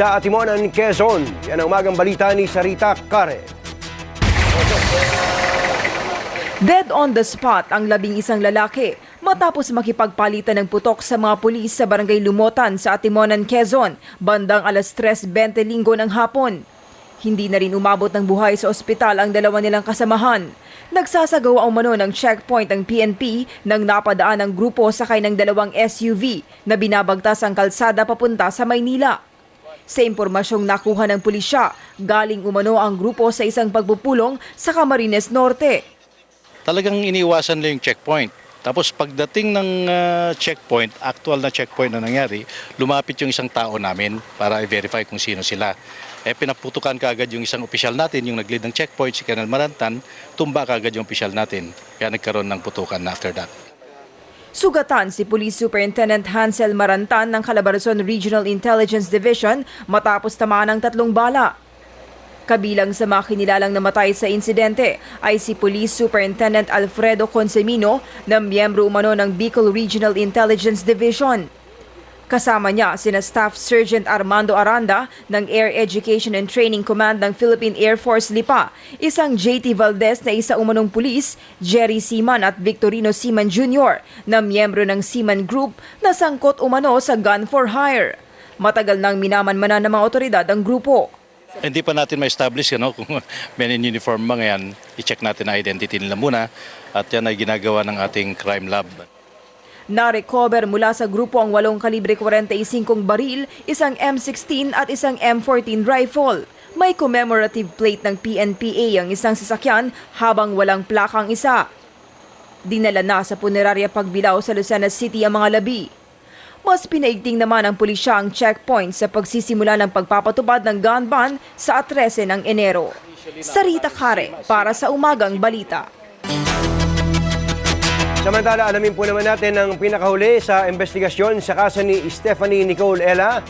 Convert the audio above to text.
sa Atimonan, Quezon. Yan ang umagang balita ni Sarita Care. Dead on the spot ang labing isang lalaki matapos makipagpalitan ng putok sa mga pulis sa barangay Lumotan sa Atimonan, Quezon, bandang alas 3.20 linggo ng hapon. Hindi na rin umabot ng buhay sa ospital ang dalawa nilang kasamahan. Nagsasagawa umano ng checkpoint ang PNP nang napadaan ng grupo sakay ng dalawang SUV na binabagtas ang kalsada papunta sa Maynila. Sa impormasyong nakuha ng pulisya, galing umano ang grupo sa isang pagpupulong sa Camarines Norte. talagang iniwasan nila yung checkpoint. Tapos pagdating ng ah, checkpoint, actual na checkpoint na nangyari, lumapit yung isang tao namin para i-verify kung sino sila. Eh pinaputukan kaagad yung isang opisyal natin, yung nag-lead ng checkpoint, si Colonel Marantan, tumba kaagad yung opisyal natin. Kaya nagkaroon ng putukan after that. Sugatan si Police Superintendent Hansel Marantan ng Calabarzon Regional Intelligence Division matapos tamaan ng tatlong bala. Kabilang sa mga kinilalang namatay sa insidente ay si Police Superintendent Alfredo Consemino na miyembro umano ng Bicol Regional Intelligence Division. Kasama niya sina Staff Sergeant Armando Aranda ng Air Education and Training Command ng Philippine Air Force Lipa, isang JT Valdez na isa umanong pulis, Jerry Seaman at Victorino Seaman Jr. na miyembro ng Seaman Group na sangkot umano sa gun for hire. Matagal nang minamanmanan ng mga otoridad ang grupo. Hindi pa natin ma-establish ano, kung men in uniform mga yan. I-check natin ang identity nila muna at yan ay ginagawa ng ating crime lab. Na-recover mula sa grupo ang walong kalibre 45 baril, isang M16 at isang M14 rifle. May commemorative plate ng PNPA ang isang sasakyan habang walang plakang isa. Dinala na sa punerarya pagbilaw sa Lucena City ang mga labi. Mas pinaigting naman ng pulisya ang checkpoint sa pagsisimula ng pagpapatupad ng gun ban sa 13 ng Enero. Sarita Kare para sa Umagang Balita. Samantala, alamin po naman natin ang pinakahuli sa investigasyon sa kaso ni Stephanie Nicole Ella